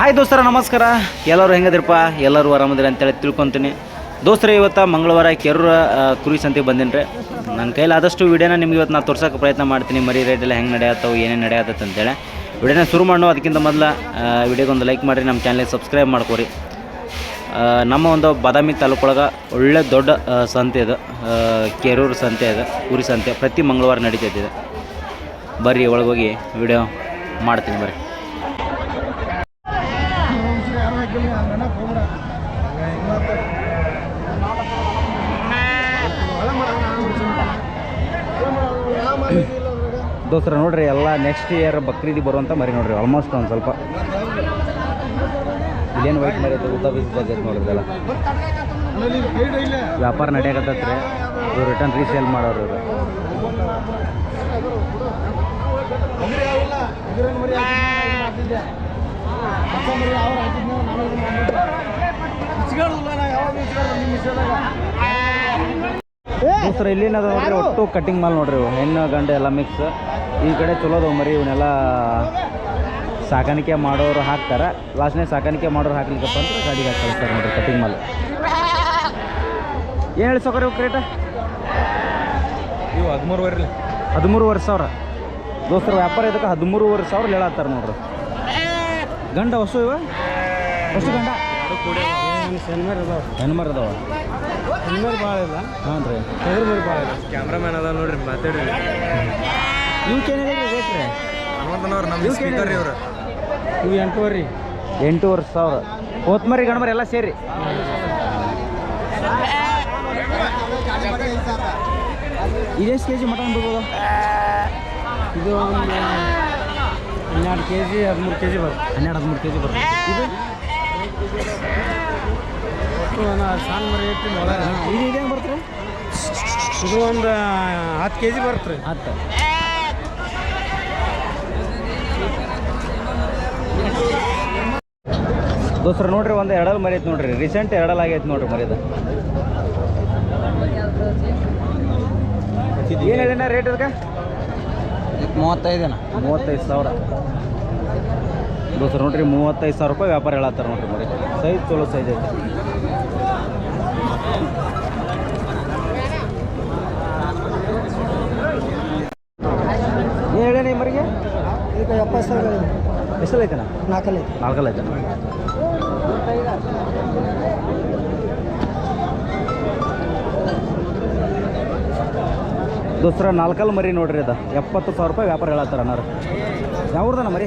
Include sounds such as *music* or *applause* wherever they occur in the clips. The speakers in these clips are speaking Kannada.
ಹಾಯ್ ದೋಸ್ತರ, ನಮಸ್ಕಾರ. ಎಲ್ಲರೂ ಹೆಂಗದಿರಪ್ಪ? ಎಲ್ಲರೂ ಆರಾಮದಿರ ಅಂತೇಳಿ ತಿಳ್ಕೊತೀನಿ. ದೋಸ್ತರ, ಇವತ್ತು ಮಂಗಳವಾರ ಕೆರೂರ ಕುರಿ ಸಂತೆಗೆ ರೀ ನನ್ನ ಕೈಲಿ ಆದಷ್ಟು ವಿಡಿಯೋನ ನಿಮ್ಗೆ ಇವತ್ತು ನಾನು ತೋರ್ಸೋಕೆ ಪ್ರಯತ್ನ ಮಾಡ್ತೀನಿ. ಮರಿ ರೇಟ್ ಎಲ್ಲ ಹೆಂಗೆ ನಡೆಯತ್ತವು, ಏನೇನು ನಡೆಯತ್ತ ಅಂತೇಳಿ. ವಿಡಿಯೋನ ಶುರು ಮಾಡೋ. ಅದಕ್ಕಿಂತ ಮೊದಲು ವಿಡಿಯೋಗೊಂದು ಲೈಕ್ ಮಾಡಿರಿ. ನಮ್ಮ ಚಾನಲ್ಗೆ ಸಬ್ಸ್ಕ್ರೈಬ್ ಮಾಡ್ಕೊರಿ. ನಮ್ಮ ಒಂದು ಬಾದಾಮಿ ತಾಲೂಕೊಳಗೆ ಒಳ್ಳೆ ದೊಡ್ಡ ಸಂತೆ ಇದು ಕೆರೂರು ಸಂತೆ ಇದು ಕುರಿ ಸಂತೆ ಪ್ರತಿ ಮಂಗಳವಾರ ನಡೀತೈತಿದೆ ಬರ್ರಿ, ಒಳಗೋಗಿ ವಿಡಿಯೋ ಮಾಡ್ತೀನಿ ಬರ್ರಿ. ದೋಸ್ತರ ನೋಡ್ರಿ ಎಲ್ಲ ನೆಕ್ಸ್ಟ್ ಇಯರ್ ಬಕ್ರೀದಿ ಬರುವಂಥ ಮರಿ ನೋಡ್ರಿ ಆಲ್ಮೋಸ್ಟ್ ಒಂದು ಸ್ವಲ್ಪ. ಇಲ್ಲೇನು ವೈಟ್ ಮರಿ ನೋಡ್ರಿ ಇದೆಲ್ಲ. ವ್ಯಾಪಾರ ನಡೆಯಕತ್ತೈತ್ರಿ. ಇವ್ರು ರಿಟರ್ನ್ ರೀಸೇಲ್ ಮಾಡೋರು ಇವರು. ದೋಸ್ತರ ಇಲ್ಲೇನದ ನೋಡ್ರಿ ಒಟ್ಟು ಕಟ್ಟಿಂಗ್ ಮಾಲ್ ನೋಡ್ರಿ ಇವು. ಹೆಣ್ಣು ಗಂಡು ಎಲ್ಲ ಮಿಕ್ಸ್ ಈ ಕಡೆ ಚಲೋ ಅದಾವ ಮರಿ ಇವನ್ನೆಲ್ಲ ಸಾಕಾಣಿಕೆ ಮಾಡೋರು ಹಾಕ್ತಾರೆ. ಲಾಸ್ಟ್ನೇ ಸಾಕಾಣಿಕೆ ಮಾಡೋರು ಹಾಕ್ಲಿಕ್ಕಪ್ಪ ಅಂತ ಗಾಡಿಗೆ ಹಾಕಿ ಕಳಿಸ್ತಾರೆ ನೋಡ್ರಿ ಕಟ್ಟಿಂಗ್ ಮಾಲ್ ಏನು ಹೇಳಿ ಸೌಕರ್ಯ ಇವು ರೇಟ ಇವು ಹದಿಮೂರುವರೆ ಹದಿಮೂರುವರೆ ಸಾವಿರ. ದೋಸ್ತರ ವ್ಯಾಪಾರ ಇದಕ್ಕೆ ಹದಿಮೂರುವರೆ ಸಾವಿರ ಹೇಳತ್ತಾರೆ ನೋಡ್ರಿ. ಗಂಡ ಹೊಸ ಇವ? ಹೊಸ ಗಂಡ. ಹೆಣ್ಮರ್ ಅದಾವ. ಹೆಣ್ಮರ್ ಭಾಳ ಇಲ್ಲ. ಹಾಂ ರೀ. ಹೆಣ್ಮರಿ ಮರಿ ಭಾಳ ಇಲ್ಲ. ಕ್ಯಾಮ್ರಾಮ್ಯಾನ್ ಅದ ನೋಡ್ರಿ ಮಾತಾಡ್ರಿ. ಇವಕ್ಕೆ ಏನು ಹೇಳಿದ್ರಿ ರೇಟ್ ರೀ ಹನುಮಂತನವ್ರು ನಮ್ಮ ಸ್ಪೀಕರ್ ರೀ ಇವ್ರು. ಇವು ಎಂಟೂವರೆ ಎಂಟೂವರೆ ಸಾವಿರ. ಹೋತ್ಮರಿ ಗಣಮರಿ ಎಲ್ಲ ಸೇರಿ. ಇದೆಷ್ಟು ಕೆ ಜಿ ಮಟನ್ ಬರ್ಬೋದು ಇದು ಹನ್ನೆರಡು ಕೆ ಜಿ ಹದಿಮೂರು ಕೆ ಜಿ ಬರುತ್ತೆ. ಹನ್ನೆರಡು ಹದಿಮೂರು ಕೆ ಜಿ ಬರ್ತದೆ ಇದು ಒಟ್ಟು ಒಂದು ಸಣ್ಣ ಮರಿ ಐತಿ ಇದು ಇದು ಹೆಂಗೆ ಬರ್ತಾರೆ ಇದು ಒಂದು ಹತ್ತು ಕೆ ಜಿ ಬರುತ್ತೆ ರೀ. ಹತ್ತು. ದೋಸ್ರ ನೋಡ್ರಿ ಒಂದು ಎರಡಲ್ ಮರಿ ಐತೆ ನೋಡ್ರಿ. ರೀಸೆಂಟ್ ಎರಡಲ್ ಆಗೈತೆ ನೋಡ್ರಿ ಮರಿದು. ಏನು ಹೇಳಿನ ರೇಟ್ ಇದಕ್ಕೆ? ಮೂವತ್ತೈದೇನ ಮೂವತ್ತೈದು ಸಾವಿರ. ದೋಸ್ರ ನೋಡ್ರಿ ಮೂವತ್ತೈದು ಸಾವಿರ ರೂಪಾಯಿ ವ್ಯಾಪಾರ ಹೇಳತ್ತಾರ ನೋಡ್ರಿ ಮರಿ. ಸೈಜ್ ಚಲೋ ಸೈಜ್ ಐತೆ. ಏನು ಹೇಳಿ ಮರಿಗೆ? ಈಗ ಎಪ್ಪತ್ತು ಸಾವಿರ ಎಷ್ಟಲ್ಲ ಐತೆನ? ನಾಲ್ಕಲ್ಲಿ ನಾಲ್ಕಲ್ಲ ಐತೆ ದೋಸ್ರ ನಾಲ್ಕಲ್ ಮರಿ ನೋಡ್ರಿ ಅದ. ಎಪ್ಪತ್ತು ಸಾವಿರ ರೂಪಾಯಿ ವ್ಯಾಪಾರ ಹೇಳತ್ತಾರ ಅನ್ನಾರ. ಯಾವ್ದನ ಮರಿ?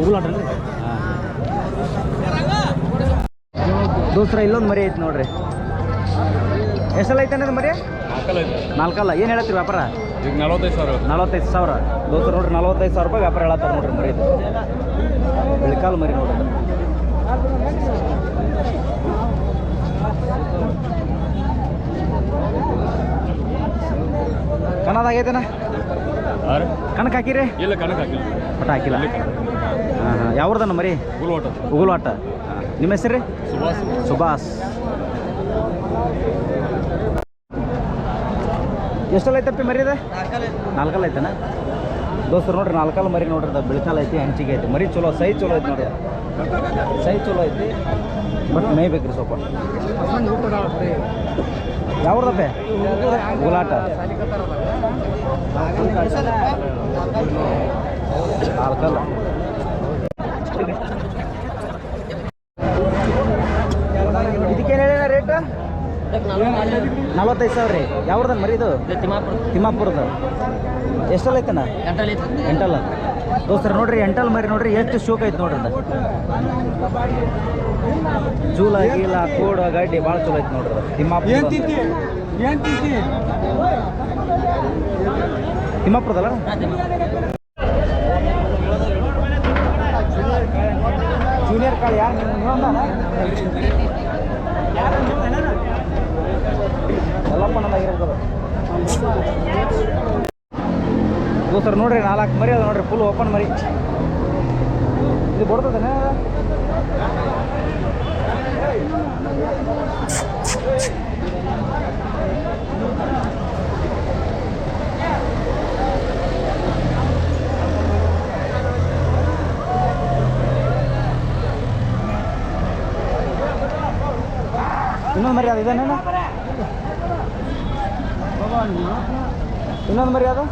ಉಗುಲಾಟ್ರಿ ಹಾಂ. ದೋಸ್ರ ಇಲ್ಲೊಂದು ಮರಿ ಐತಿ ನೋಡ್ರಿ. ಎಷ್ಟಲ್ಲ ಐತೆ ಅನ್ನೋದು ಮರಿ? ನಾಲ್ಕಲ್ಲ. ಏನು ಹೇಳತ್ತೀರಿ ವ್ಯಾಪಾರ? ನಲವತ್ತೈದು ಸಾವಿರ ನಲವತ್ತೈದು ಸಾವಿರ. ದೋಸ್ತ ನೋಡ್ರಿ ನಲವತ್ತೈದು ಸಾವಿರ ರೂಪಾಯಿ ವ್ಯಾಪಾರ ಹೇಳತ್ತಾರ ನೋಡ್ರಿ ಮರಿ ಇದು. ಬೆಳಕಾಲು ಮರಿ ನೋಡ್ರಿ ಕನ್ನದಾಗೈತೆನ ಕಣಕ್ ಹಾಕಿರಿ? ಇಲ್ಲ ಕಣಕ್ ಹಾಕಿಲ್ಲ. ಒಟ್ಟು ಹಾಕಿಲ್ಲ. ಹಾಂ ಹಾಂ. ಯಾವ್ದನ್ನ ಮರಿ? ಓಟ ಉಗುಲ್ವಾಟ ನಿಮ್ಮ ಹೆಸರು? ರೀ ಸುಭಾಷ್ ಸುಭಾಷ್ ಎಷ್ಟಲ್ಲ ಐತಪ್ಪಿ ಮರಿ ಇದೆ? ನಾಲ್ಕಲ್ಲ ಐತೆನ? ದೋಸ್ತರು ನೋಡ್ರಿ ನಾಲ್ಕಲ್ಲ ಮರಿ ನೋಡ್ರಿ ಅದು ಬೆಳಕಾಲ ಐತಿ ಹಂಚಿಗೆ ಐತಿ. ಮರಿ ಚಲೋ ಸೈ ಚಲೋ ಐತಿ ನೋಡಿ ಸೈ ಚಲೋ ಐತಿ ಬಟ್ ಮೇಯ್ಬೇಕ್ರಿ ಸ್ವಲ್ಪ. ಯಾವ್ದಪ್ಪೆ ಗುಲಾಟ. ಇದಕ್ಕೆ ಇದಕ್ಕೇನು ಹೇಳಿನ ರೇಟ್? ನಲವತ್ತೈದು ಸಾವಿರ ರೀ. ಯಾವ್ದನ್ನ ಮರಿ ಇದು? ತಿಮ್ಮಾಪುರದ. ಎಷ್ಟಲ್ಲ ಐತನ ಎಂಟಲ್ಲ. ದೋಸ್ತರ ನೋಡ್ರಿ ಎಂಟಲ್ ಮರಿ ನೋಡ್ರಿ ಎಷ್ಟು ಶೋಕ್ ಐತೆ ನೋಡ್ರಿ ಅದು. ಜೂಲ ಗೀಲ ಕೋಡ ಗಡ್ಡಿ ಭಾಳ ಚಲೋ ಐತೆ ನೋಡ್ರಿ. ತಿಮ್ಮಾಪುರ ತಿಮ್ಮಾಪುರದಲ್ಲ? ಜೂನಿಯರ್ ಕಾಳು ಯಾರು ಎಲ್ಲಪ್ಪ ಅದು ಸರ್ ನೋಡ್ರಿ ನಾಲ್ಕು ಮರಿ ಅದು ನೋಡ್ರಿ ಫುಲ್ ಓಪನ್ ಮರಿ. ಇದು ಬರ್ತದೇನೆ? ಇನ್ನೊಂದು ಮರಿ ಅದು ಇದೇನೇನು? ಇನ್ನೊಂದು ಮರಿ ಅದು?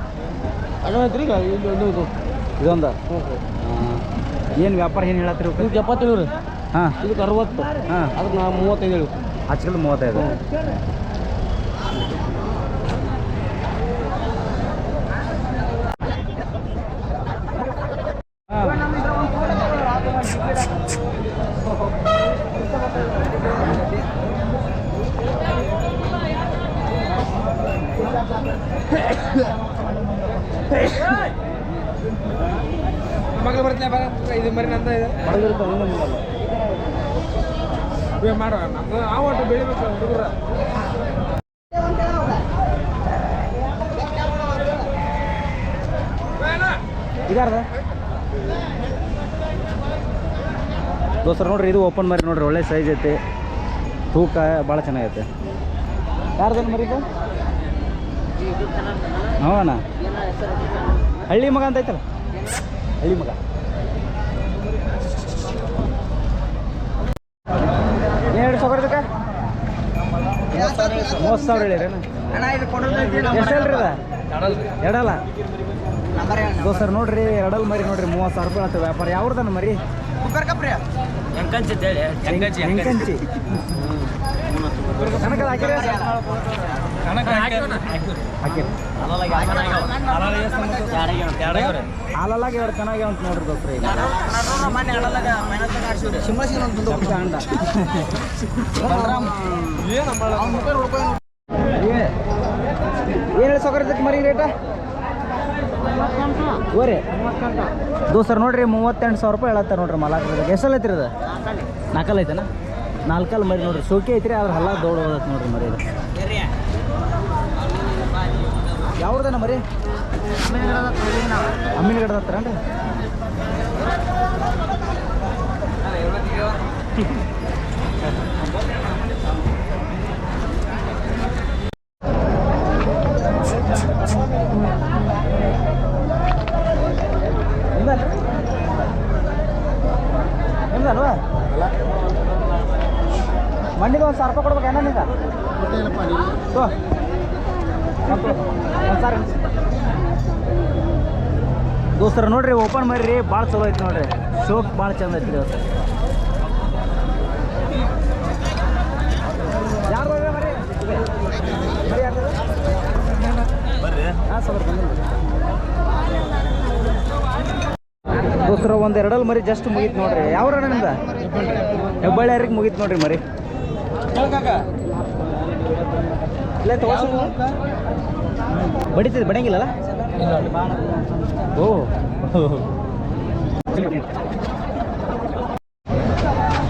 ಐತ್ರಿ ಈಗ? ಇಲ್ಲಿ ಇದು ಇದು. ಇದೊಂದು? ಏನು ವ್ಯಾಪಾರ ಏನು ಹೇಳತ್ತೀರಿ ಇದಕ್ಕೆ ಎಪ್ಪತ್ತೇಳು ರೀ ಹಾಂ. ಇದಕ್ಕೆ ಅರವತ್ತು. ಹಾಂ. ಅದಕ್ಕೆ ನಾವು ಮೂವತ್ತೈದು ಹೇಳಿ. ಹಚ್ಕಲ್ ಮೂವತ್ತೈದು ಮಗಳು ಬರ್ತೀನಿ ಬರ ಇದು ಮರಿ ನಂದ ಇದೆ ಮಾಡೋ ಆ ಬೆಳಿಬೇಕು ಹುಡುಗರ. ದೋಸ್ತರ ನೋಡ್ರಿ, ಇದು ಓಪನ್ ಮರಿ ನೋಡ್ರಿ, ಒಳ್ಳೆ ಸೈಜ್ ಐತಿ. ತೂಕ ಭಾಳ ಚೆನ್ನಾಗೈತೆ. ಯಾರ್ದೇನು ಮರಿ ಇದು? ಅಣ್ಣ ಹಳ್ಳಿ ಮಗ ಅಂತ ಐತಲ್ಲ? ಹಳ್ಳಿ ಮಗ. ಮೂವತ್ತು ಸಾವಿರ ಹೇಳಿರೇನು ಎಷ್ಟು ಹೇಳ್ರಿ ಅದ? ಎರಡಲ್ಲ. ದೋಸ್ತರ್ ನೋಡ್ರಿ ಎರಡಲ್ ಮರಿ ನೋಡ್ರಿ ಮೂವತ್ತು ಸಾವಿರ ರೂಪಾಯಿ ಆಯ್ತು ವ್ಯಾಪಾರ. ಯಾವ್ದನ ಮರಿ? ಹೆಂಕಂಚಿ ಹೆಂಕಂಚಿ ಹಾಕಿರಿ. ಹಾಲಲ್ಲಾಗ ಎರಡು ಚೆನ್ನಾಗಿ ಅಂತ ನೋಡ್ರಿ ಗೊತ್ತ್ರಿ ಏನು ಹೇಳಿ ಸೌಕರ್ಯದಕ್ಕೆ ಮರಿ ರೇಟ ಓರಿ. ದೋಸ್ತರ್ ನೋಡ್ರಿ ಮೂವತ್ತೆಂಟು ಸಾವಿರ ರೂಪಾಯಿ ಹೇಳತ್ತಾರ ನೋಡ್ರಿ ಮಲಾಕ್ರದಾಗ ಎಷ್ಟಲ್ಲ ಐತ್ರಿ ಅದು? ನಾಲ್ಕಲ್ಲ. ಐತನ? ನಾಲ್ಕಲ್ಲಿ ಮರಿ ನೋಡ್ರಿ. ಸೋಕೆ ಐತ್ರಿ ಅದ್ರ ಹಲ್ಲ ದೌಡ್ ನೋಡ್ರಿ ಮರಿ ಇದು ಯಾವ್ದನ ಮರಿ ಅಮ್ಮಿನ ಗಿಡದ ಹತ್ರ ಏನ್ರಿ? ನಿಮ್ದಲ್ವಾ ಮಂಡಿಗೆ ಒಂದು ಸಾವಿರ ರೂಪಾಯಿ ಕೊಡ್ಬೇಕು ಏನ ನಿಂಗ ತೋ. ಒಂದ್ ಸಾವಿರ ಎಣ್ಸಿ. ದೋಸ್ತರ ನೋಡ್ರಿ ಓಪನ್ ಮಾಡಿರಿ ಭಾಳ ಚಲೋ ಐತಿ ನೋಡ್ರಿ. ಶೋಕ್ ಭಾಳ ಚಂದ ಐತಿ ದೋಸ್ತ ದೋಸ್ತರ ಒಂದು ಎರಡಲ್ಲಿ ಮರಿ ಜಸ್ಟ್ ಮುಗೀತು ನೋಡ್ರಿ. ಯಾವ ನಿಮ್ದು? ಹೆಬ್ಬಳ್ಳಿಯಾರಿಗೆ ಮುಗೀತು ನೋಡ್ರಿ ಮರಿ. ಇಲ್ಲ ತಗೋಸ. ಬಡಿತದೆ ಬಡಿಯಂಗಿಲ್ಲಲ್ಲ? ಓ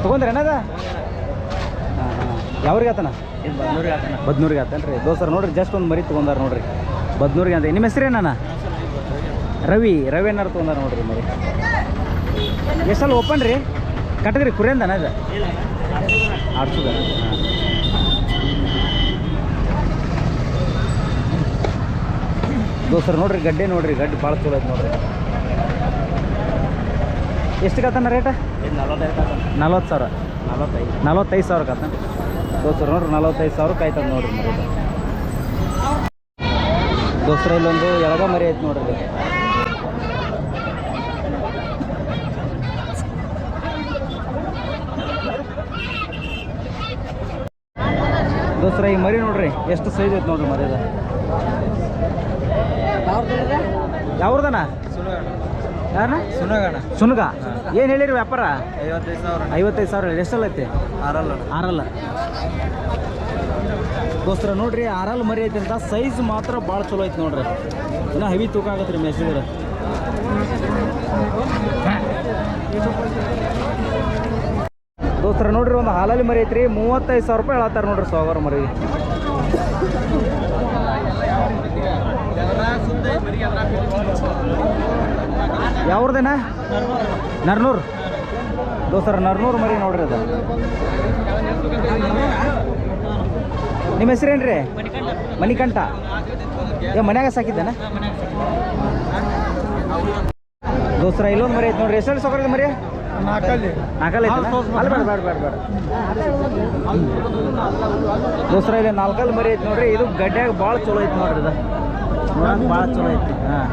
ತಗೊಂಡ್ರೆ ಏನದ ಯಾವ್ರಿಗೆ ಆತನ? ಬದ್ನೂರಿಗೆ ಆತನ್ರಿ. ದೋಸ್ತರ ನೋಡ್ರಿ ಜಸ್ಟ್ ಒಂದು ಮರಿ ತೊಗೊಂಡಾರ ನೋಡ್ರಿ. ಬದ್ನೂರಿಗೆ ಅಂತ. ನಿಮ್ಮ ಹೆಸರೇನ ರವಿ ರವಿ ಏನಾರು ತೊಗೊಂಡಾರ ನೋಡ್ರಿ ಮರಿ. ಎಷ್ಟಲ್ಲಿ ಓಪನ್ ರೀ? ಕಟ್ಟಿದ್ರಿ ಕುರಿಯಂದನ ಅದು? ಆಡ್ಸುದ. ದೋಸ್ತರ ನೋಡ್ರಿ ಗಡ್ಡೆ ನೋಡ್ರಿ ಗಡ್ಡೆ ಭಾಳ ಚಲೋ ಐತೆ ನೋಡ್ರಿ. ಎಷ್ಟು ಕತ್ತಾನ ರೇಟ ನಲ್ವತ್ತು ಸಾವಿರ. ನಲ್ವತ್ತೈದು. ನಲ್ವತ್ತೈದು ಸಾವಿರ ಕತ್ತಾನ ದೋಸ್ತರ ನೋಡ್ರಿ ನಲ್ವತ್ತೈದು ಸಾವಿರ ಕಾಯ್ತದೆ ನೋಡ್ರಿ ಮರಿ. ದೋಸ್ತರ ಇಲ್ಲೊಂದು ಎಳಗ ಮರಿ ಐತೆ ನೋಡ್ರಿ. ದೋಸ್ತರ ಈ ಮರಿ ನೋಡ್ರಿ ಎಷ್ಟು ಸೈಜ್ ಐತೆ ನೋಡ್ರಿ ಮರಿ ಅದು ಯಾವ್ದನ? ಸುನಗಣ. ಸುನ್ಗ. ಏನು ಹೇಳಿರಿ ವ್ಯಾಪಾರ? ಐವತ್ತೈದು ಸಾವಿರ ಐವತ್ತೈದು ಸಾವಿರ ಎಷ್ಟಲ್ಲ ಐತಿ? ಆರಲ್ಲ ಆರಲ್ಲ. ದೋಸ್ತರ ನೋಡ್ರಿ ಆರಲ್ ಮರಿ ಐತಿ ಅಂತ ಸೈಜ್ ಮಾತ್ರ ಭಾಳ ಚಲೋ ಐತಿ ನೋಡ್ರಿ. ಇನ್ನ ಹೆವಿ ತೂಕ ಆಗತ್ತೆ ರೀ ಮೆಸಿದ್ರೆ ದೋಸ್ತರ ನೋಡ್ರಿ ಒಂದು ಹಾಲಲ್ಲಿ ಮರಿ ಐತ್ರಿ. ಮೂವತ್ತೈದು ಸಾವಿರ ರೂಪಾಯಿ ಹೇಳತ್ತಾರ ನೋಡ್ರಿ ಸಾವಿರ ಮರಿ ಯಾವ್ರದೇನ? ನರ್ನೂರು. ದೋಸ್ತರ ನರ್ನೂರ್ ಮರಿ ನೋಡ್ರಿ ಅದು. ನಿಮ್ಮ ಹೆಸರೇನ್ರಿ? ಮಣಿಕಂಠ. ಏ ಮನ್ಯಾಗ ಸಾಕಿದ್ದಾನ? ದೋಸ್ತರ ಇಲ್ಲೊಂದು ಮರಿ ಐತೆ ನೋಡ್ರಿ. ಎಷ್ಟು ಸೌಕರ್ಯದ ಮರಿ? ನಾಲ್ಕಲ್ಲಿ? ಬೇಡ ಬೇಡ ಬೇಡ ಬೇಡ. ದೋಸ್ರ ಇಲ್ಲಿ ನಾಲ್ಕಲ್ಲಿ ಮರಿ ಐತೆ ನೋಡ್ರಿ. ಇದು ಗಡ್ಡ್ಯಾಗ ಭಾಳ ಚಲೋ ಐತೆ ನೋಡ್ರಿ ಇದು. ನೋಡಕ್ ಭಾಳ ಚಲೋ ಐತಿ. ಹಾಂ.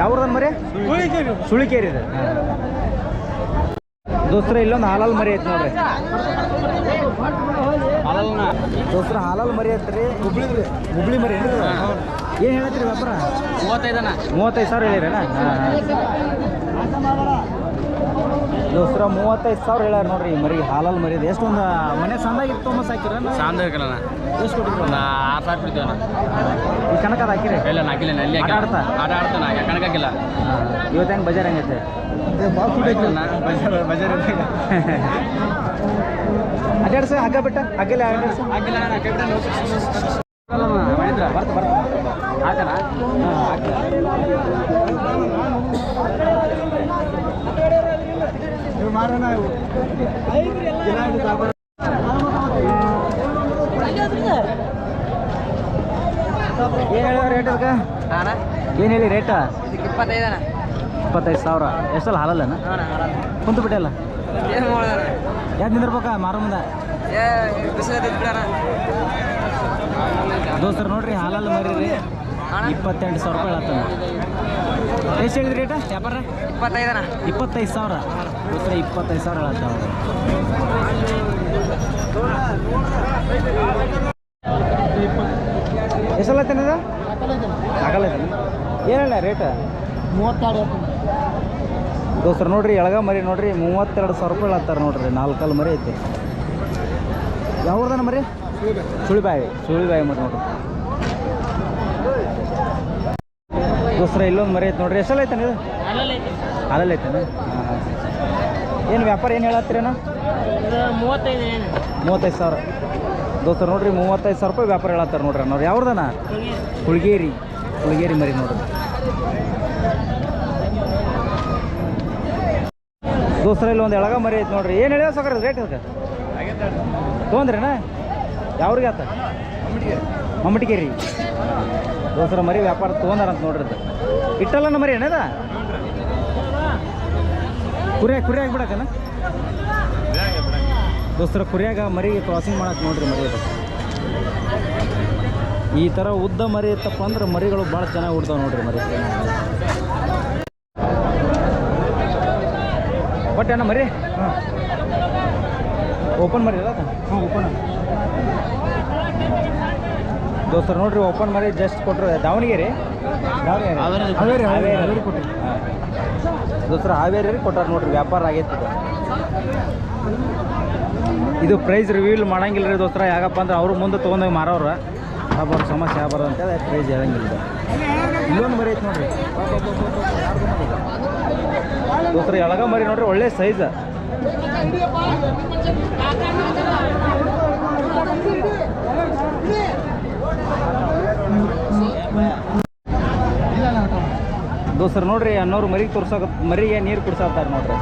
ಯಾವ್ರದನ್ ಮರಿ? ಸುಳಿಕೇರಿ ಇದೆ. ದೋಸ್ತ್ರ ಇಲ್ಲೊಂದು ಹಾಲಲ್ ಮರಿ ಐತಿ ನೋಡ್ರಿ. ದೋಸ್ರ ಹಾಲಲ್ ಮರಿ ಐತ್ರಿ. ಹುಬ್ಳಿ ಹುಬ್ಳಿ ಮರಿ? ಏನ್ ಹೇಳ್ತೀರಿ ವ್ಯಾಪಾರ? ಮೂವತ್ತೈದನ ಮೂವತ್ತೈದು ಸಾವಿರ ದೋಸ್ತ್ರ ಮೂವತ್ತೈದು ಸಾವಿರ ಹೇಳ್ಯಾರ ನೋಡ್ರಿ ಮರಿ ಹಾಲಲ್ಲಿ ಮರಿ ಎಷ್ಟೊಂದು ಮನೆ ಸಂದಾಗಿತ್ತು ಸಾಂದ ಬೇಕಲ್ಲ ಎಷ್ಟು ಕೊಟ್ಟಿದ್ರು ಒಂದು ಆರು ಸಾವಿರ ಬಿಡ್ತೀವಣ್ಣ. ಈ ಹಾಕಿರಿ. ಇಲ್ಲ ನಾಕಿಲ್ಲ ಅಲ್ಲಿ ಆಟ ಆಡ್ತಾ? ಆಟ ಆಡ್ತಾನ ಇವತ್ತು ಹೆಂಗೆ ಬಜಾರ್ ಹೆಂಗೈತೆ? *laughs* ಅಡ್ಡಾಡ್ಸ ಹಗ್ಗ ಬಿಟ್ಟ ಹಗ್ಗಲ್ಲ ಅಡ್ಡಾಡ್ಸ ಆಗಿಲ್ಲ ಏನು ಹೇಳ ರೇಟ್ ಅದಕ್ಕೆ ಏನು ಹೇಳಿ ರೇಟ ಇಪ್ಪತ್ತೈದನ ಇಪ್ಪತ್ತೈದು ಸಾವಿರ ಎಷ್ಟಲ್ಲ ಹಾಲಲ್ಲನ ಕುಂತು ಬಿಟ್ಟಲ್ಲ ಯಾಕೆ ನಿಂದಿರ್ಬೇಕಾ ಮಾರೋ ಮುಂದೆ ಬಿಸಿಲು ದೋಸ್ತರು ನೋಡ್ರಿ ಹಾಲಲ್ಲಿ ಮರೀರಿ. ಇಪ್ಪತ್ತೆಂಟು ಸಾವಿರ ರೂಪಾಯಿ ಹೇಳತ್ತಾನ ಎಷ್ಟು ಹೇಳಿದ್ರಿ ರೇಟ ಯಾಪರ ಇಪ್ಪತ್ತೈದನ. ಇಪ್ಪತ್ತೈದು ಸಾವಿರ. ದೋಸ್ತರ ಇಪ್ಪತ್ತೈದು ಸಾವಿರ ಹೇಳತ್ತಾವ ಎಷ್ಟಲ್ಲ ತಿನ್ನದ ಆಗಲ್ಲ ಏನಲ್ಲ ರೇಟ ಮೂವತ್ತೆರಡು. ದೋಸ್ತರ ನೋಡ್ರಿ ಎಳಗ ಮರಿ ನೋಡ್ರಿ ಮೂವತ್ತೆರಡು ಸಾವಿರ ರೂಪಾಯಿ ಹೇಳತ್ತಾರ ನೋಡ್ರಿ ನಾಲ್ಕಲ್ಲಿ ಮರಿ ಐತೆ. ಯಾವ್ದಾನ ಮರಿ? ಸುಳಿಬಾಯಿ ಸುಳಿಬಾಯಿ ಮತ್ತು ನೋಡ್ರಿ ದೋಸ್ರ ಇಲ್ಲೊಂದು ಮರಿ ಐತೆ ನೋಡ್ರಿ. ಎಷ್ಟಲ್ಲ ಐತನ ಇದು? ಹಾಲಲ್ಲಿ ಐತನ ಏನು ವ್ಯಾಪಾರ ಏನು ಹೇಳತ್ತೀರೇನ ಮೂವತ್ತೈದು ಮೂವತ್ತೈದು ಸಾವಿರ. ದೋಸ್ತ ನೋಡ್ರಿ, ಮೂವತ್ತೈದು ಸಾವಿರ ರೂಪಾಯಿ ವ್ಯಾಪಾರ ಹೇಳತ್ತಾರ ನೋಡ್ರಿ ಅನ್ನೋರು ಯಾವ್ದನ ಹುಳ್ಗೇರಿ ಹುಳ್ಗೇರಿ ಮರಿ ನೋಡ್ರಿ ದೋಸ್ತರ ಇಲ್ಲಿ ಒಂದು ಎಳಗ ಮರಿ ಐತೆ ನೋಡ್ರಿ. ಏನು ಹೇಳ್ಯಾವ ಸಕರ ರೇಟ್ ಅದಕ್ಕೆ ತೊಗೊಂದ್ರೇನ ಯಾವ್ರಿಗೆ ಆತ? ಮಮ್ಮಟಿಗೇರಿ ದೋಸರ ಮರಿ ವ್ಯಾಪಾರ ತೊಗೊಂಡಾರಂತ ನೋಡ್ರಿ ಇಟ್ಟಲ್ಲ ಮರಿ ಏನದ ಕುರಿಯಾಗ ಕುರಿ ಬಿಡಕನ ದೋಸ್ತರ ಕುರಿಯಾಗ ಮರಿ ಕ್ರಾಸಿಂಗ್ ಮಾಡಕ್ಕೆ ನೋಡ್ರಿ ಮರಿ ಈ ಥರ ಉದ್ದ ಮರಿ ಇತ್ತಪ್ಪ ಅಂದ್ರೆ ಮರಿಗಳು ಭಾಳ ಚೆನ್ನಾಗಿ ಉಡ್ತಾವೆ ನೋಡ್ರಿ ಮರಿ. ಬಟ್ ಏನ ಮರಿ? ಓಪನ್ ಮರಿ ಅಲ್ಲ ಓಪನ್ ದೋಸ್ತರ ನೋಡ್ರಿ ಓಪನ್ ಮಾಡಿ ಜಸ್ಟ್ ಕೊಟ್ಟರು ದಾವಣಗೆರೆ? ದಾವಣಗೆರೆ. ಹಾವೇರಿ, ದೋಸ್ತರ ಕೊಟ್ಟಾರ ನೋಡ್ರಿ ವ್ಯಾಪಾರ ಆಗೈತಿ ಇದು. ಪ್ರೈಸ್ ರಿವೀಲ್ ಮಾಡಂಗಿಲ್ಲ ರೀ ದೋಸ್ತರ ಯಾಕಪ್ಪ ಅಂದ್ರೆ ಅವರು ಮುಂದೆ ತೊಗೊಂಡೋಗಿ ಮಾರೋರು. ಒಬ್ಬರು ಸಮಸ್ಯೆ ಆಗ್ಬಾರ್ದು ಅಂತೇಳಿ ಪ್ರೈಸ್ ಹೇಳಂಗಿಲ್ಲ. ಇಲ್ಲೊಂದು ಮರಿ ಐತೆ ನೋಡ್ರಿ. ದೋಸ್ತರ ಎಳಗ ಮರಿ ನೋಡ್ರಿ ಒಳ್ಳೆ ಸೈಜ್ ದೋಸ್ತರ ನೋಡ್ರಿ ಅನ್ನೋರು ಮರಿಗೆ ತೋರ್ಸಕ ಮರಿಗೆ ನೀರು ಕುಡ್ಸಾಕ್ತಾರೆ ನೋಡ್ರಿ.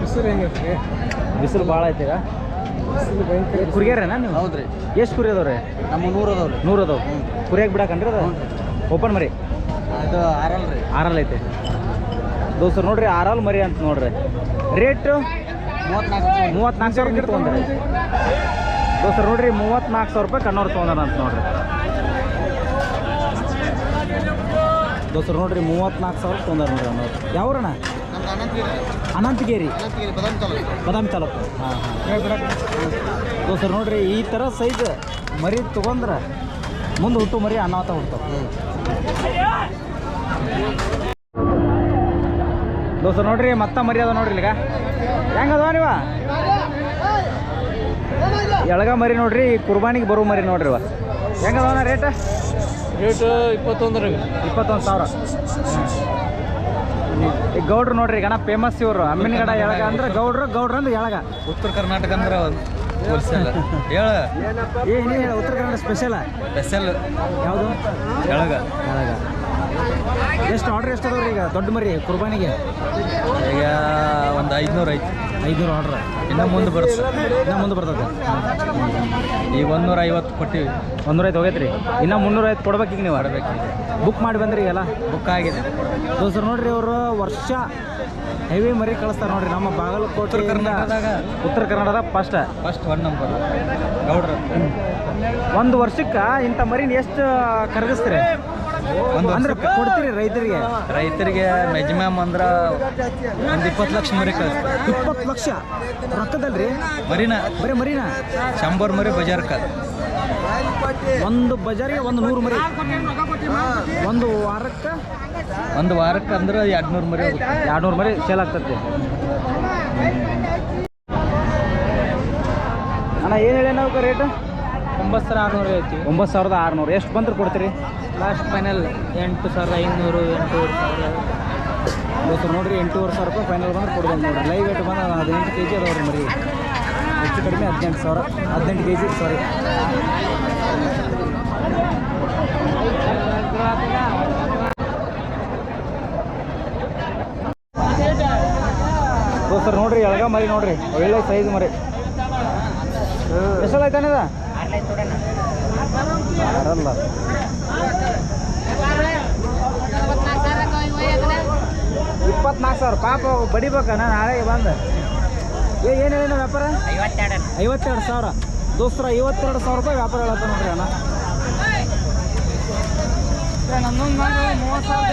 ಬಿಸಿಲು ಹೆಂಗೈತೆ ಬಿಸಿಲು ಭಾಳ ಐತಿ ಕುರಿಗ್ಯಾರೇನಾ ನೀವು? ಹೌದ್ರಿ. ಎಷ್ಟು ಕುರಿ ಅದಾವ್ರಿ? ನಮ್ಮ ನೂರು ಅದಾವ್ರಿ. ನೂರು ಅದಾವ. ಕುರಿಯಾಗಿ ಬಿಡಾಕನ್ರಿ ಅದು? ಓಪನ್ ಮರಿ. ಅದು ಆರಲ್ ರೀ. ಆರಲ್ ಐತೆ. ದೋಸ್ತರು ನೋಡ್ರಿ ಆರಲ್ ಮರಿ ಅಂತ ನೋಡ್ರಿ. ರೇಟು ಮೂವತ್ನಾಲ್ಕು ಮೂವತ್ನಾಲ್ಕು ಸಾವಿರ ತೊಗೊಂಡ್ರಿ. ದೋಸ್ತರು ನೋಡ್ರಿ ಮೂವತ್ನಾಲ್ಕು ಸಾವಿರ ರೂಪಾಯಿ ಕಣ್ಣವ್ರು ತೊಗೊಂಡ್ರ ಅಂತ ನೋಡ್ರಿ. ದೋಸ್ತರು ನೋಡ್ರಿ, ಮೂವತ್ನಾಲ್ಕು ಸಾವಿರ ತೊಂದರೆ ನೋಡ್ರಿ ಅವ್ನು ಯಾವ್ರಣ್ಣ? ಅನಂತಗೇರಿ. ಬದಾಮಿ ತಾಲೂಕು. ಹಾಂ ದೋಸ್ತರು ನೋಡ್ರಿ, ಈ ಥರ ಸೈಜ್ ಮರಿ ತೊಗೊಂಡ್ರೆ ಮುಂದೆ ಹುಟ್ಟು ಮರಿ ಅನಾಥ ಹುಡ್ತಾವೆ ದೋಸ್ತ ನೋಡ್ರಿ, ಮತ್ತೆ ಮರಿ ಅದ ನೋಡ್ರಿ ಇಲ್ಲಿಗ. ಹೆಂಗದವ ನೀವ? ಎಳಗ ಮರಿ ನೋಡ್ರಿ, ಕುರ್ಬಾನಿಗೆ ಬರೋ ಮರಿ ನೋಡ್ರಿ ಇವ. ಹೆಂಗದವನ ರೇಟ್ ರೇಟು ಇಪ್ಪತ್ತೊಂದು ರೀ ಇಪ್ಪತ್ತೊಂದು ಸಾವಿರ. ಈ ಗೌಡ್ರು ನೋಡ್ರಿ ಗಣ ಫೇಮಸ್ ಇವರು. ಅಮ್ಮಿನಗಡ ಎಳಗ ಅಂದ್ರೆ ಗೌಡ್ರು ಗೌಡ್ರು ಅಂದ್ರೆ ಎಳಗ. ಉತ್ತರ ಕರ್ನಾಟಕ ಅಂದ್ರೆ ಹೇಳ. ಏ ನೀ ಉತ್ತರ ಕನ್ನಡ ಸ್ಪೆಷಲ್ ಸ್ಪೆಷಲ್ ಯಾವುದು? ಎಳಗ. ಎಳಗ. ಎಷ್ಟು ಆರ್ಡ್ರ್ ಎಷ್ಟು ಅದಾವ್ರಿ ಈಗ? ದೊಡ್ಡ ಮರಿ ಕುರ್ಬಾನಿಗೆ? ಈಗ ಒಂದು ಐದುನೂರು ಐತಿ. ಐದುನೂರು ಆರ್ಡ್ರ್ ಇನ್ನು ಮುಂದೆ ಬರ್ತದೆ ಇನ್ನು ಮುಂದೆ ಬರ್ತದೆ? ಈಗ ಒಂದೂರ ಐವತ್ತು ಕೊಟ್ಟಿವಿ. ಒಂದೂರ ಐದು ಹೋಗೈತ್ರಿ? ಇನ್ನು ಮುನ್ನೂರ ಐದು ಕೊಡ್ಬೇಕು ಈಗ ನೀವು? ಆಡಬೇಕು ಬುಕ್ ಮಾಡಿ ಬಂದ್ರಿ ಎಲ್ಲ? ಬುಕ್ ಆಗಿದೆ. ದೋಸ್ತರು ನೋಡ್ರಿ ಅವರು ವರ್ಷ ಹೆವಿ ಮರಿ ಕಳಿಸ್ತಾರೆ ನೋಡ್ರಿ. ನಮ್ಮ ಬಾಗಲಕೋಟೆ ಕರ್ನಾಟಕದಾಗ. ಉತ್ತರ ಕರ್ನಾಟಕದ ಫಸ್ಟ್ ಫಸ್ಟ್ ಒನ್ ನಂಬರ್ ಗೌಡ್ರ ಒಂದು ವರ್ಷಕ್ಕೆ ಇಂಥ ಮರಿನ ಎಷ್ಟು ಕರಗಿಸ್ತೀರಿ? ಅಂದ್ರೆ ಕೊಡ್ತೀರಿ ರೈತರಿಗೆ? ರೈತರಿಗೆ ಮೆಜ್ಮ್ಯಾಮ್ ಅಂದ್ರೆ ಒಂದು ಇಪ್ಪತ್ತು ಲಕ್ಷ ಮರಿ ಕಳಿಸ್ತಾರೆ ಇಪ್ಪತ್ತು ಲಕ್ಷ? ರೊಕ್ಕದಲ್ರಿ? ಮರಿನ. ಬರೀ ಮರಿನ? ಶಂಬರ್ ಮರಿ ಬಜಾರ್ಕ. ಒಂದು ಬಜಾರಿಗೆ ಒಂದು ನೂರು ಮರಿ. ಒಂದು ವಾರಕ್ಕೆ? ಒಂದು ವಾರಕ್ಕೆ ಅಂದ್ರೆ ಎರಡು ನೂರು ಮರಿ ಎರಡು ನೂರು ಮರಿ ಸೇಲ್ ಆಗ್ತದೆ ಅಣ್ಣ ಏನು ಹೇಳಿ ನಾವು ರೇಟ್ ಒಂಬತ್ತು ಸಾವಿರ ಆರುನೂರು ಐತಿ. ಒಂಬತ್ತು ಸಾವಿರದ ಆರುನೂರು. ಎಷ್ಟು ಬಂದ್ರೆ ಕೊಡ್ತೀರಿ? ಲಾಸ್ಟ್ ಫೈನಲ್ ಎಂಟು ಸಾವಿರದ ಐನೂರು ಎಂಟೂವರೆ ಸಾವಿರ. ನೋಡ್ರಿ ಎಂಟೂವರೆ ಸಾವಿರ ರೂಪಾಯಿ ಫೈನಲ್ ಬಂದ್ರೆ ಕೊಡ್ಬೋದು ನೋಡಿರಿ. ಲೈವ್ ವೇಟ್ ಬಂದು ಹದಿನೆಂಟು ಕೆ ಜಿ ಅದಾವ್ರಿ ಮರಿ. ಹೆಚ್ಚು ಕಡಿಮೆ ಹದಿನೆಂಟು ಸಾವಿರ. ಹದಿನೆಂಟು ಕೆ ಜಿ ಸಾರಿ ಸರ್ ನೋಡ್ರಿ ಎಳಗ ಮರಿ ನೋಡ್ರಿ. ಒಳ್ಳೆ ಸೈಜ್ ಮರಿ. ಎಷ್ಟಲ್ಲ ಆಯ್ತಾನದ ಆರಲ್ಲ ಇಪ್ಪತ್ನಾಲ್ಕು ಸಾವಿರ. ಪಾಪ ಬಡಿಬೇಕ ನಾನು ನಾಳೆ ಬಂದು. ಏ, ಏನು ವ್ಯಾಪಾರ? ಐವತ್ತೆರಡು ಸಾವಿರ. ದೋಸ್ತರ ಐವತ್ತೆರಡು ಸಾವಿರ ರೂಪಾಯಿ ವ್ಯಾಪಾರ ಹೇಳತ್ತ ನೋಡ್ರಿ ಅಣ್ಣ. ನನ್ನೊಂದು ಮೂವತ್ತು ಸಾವಿರ